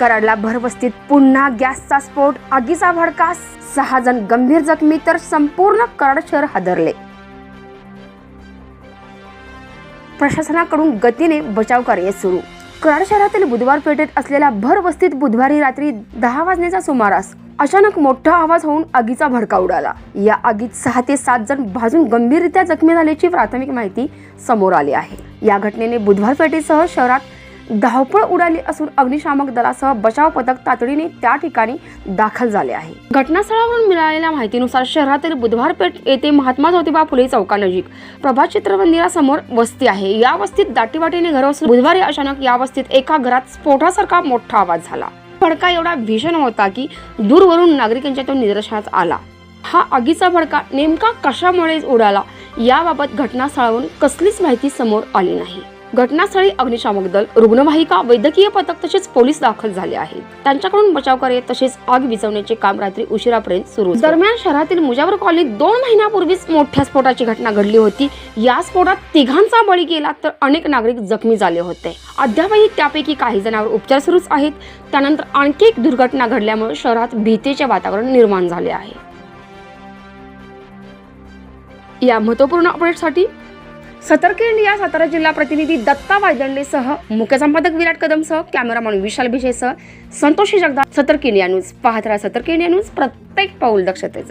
कराडला भरवस्तीत पुन्हा गॅसचा स्फोट आगीचा भडका सहा जण गंभीर जखमी तर संपूर्ण कराड शहर हादरले. प्रशासनाकडून गतीने बचाव कार्य सुरू. कराड शहरातील बुधवार पेठेत असलेल्या भरवस्तीत बुधवारी रात्री दहा वाजण्याच्या सुमारास अचानक मोठा आवाज होऊन आगीचा भडका उडाला. या आगीत सहा ते सात जण भाजून गंभीररित्या जखमी झाल्याची प्राथमिक माहिती समोर आली आहे. या घटनेने बुधवार पेठेसह शहरात धावपळ उडाली असून अग्निशामक दलासह बचाव पथक तातडीने त्या ठिकाणी दाखल झाले आहे. घटनास्थळावरून मिळालेल्या माहितीनुसार शहरातील बुधवार पेठ येथे महात्मा ज्योतिबा फुले चौकानजीक प्रभात चित्र मंदिरासमोर वस्ती आहे. या वस्तीत दाटीवाटीने घर असून बुधवारी अचानक या वस्तीत एका घरात स्फोटासारखा मोठा आवाज झाला. फडका एवढा भीषण होता की दूरवरून नागरिकांच्या तो निदर्शनास आला. हा आगीचा भडका नेमका कशामुळे उडाला? याबाबत घटनास्थळावरून कसलीच माहिती समोर आली नाही. घटनास्थळी अग्निशामक दल रुग्णवाहिका वैद्यकीय पथक तसेच पोलीस दाखल झाले आहेत. त्यांच्याकडून बचाव कार्य तसेच आग विझवण्याचे काम रात्री उशिरापर्यंत सुरू दरम्यान शहरातील मुजावर कॉलनीत दोन महिन्यापूर्वीच मोठ्या स्फोटाची घटना घडली होती. या स्फोटात तिघांचा बळी गेला तर अनेक नागरिक जखमी झाले होते. अद्यापही त्यापैकी काही जणांवर उपचार सुरूच आहेत. त्यानंतर आणखी एक दुर्घटना घडल्यामुळे शहरात भीतीचे वातावरण निर्माण झाले आहे. या महत्त्वपूर्ण अपडेटसाठी सतर्क इंडिया सातारा जिल्हा प्रतिनिधी दत्ता वायदंडेसह मुख्य संपादक विराट कदमसह कॅमेरामॅन विशाल भिजेसह संतोषी जगदाळ सतर्क इंडिया न्यूज. पाहत राहा सतर्क इंडिया न्यूज. प्रत्येक पाऊल दक्षतेच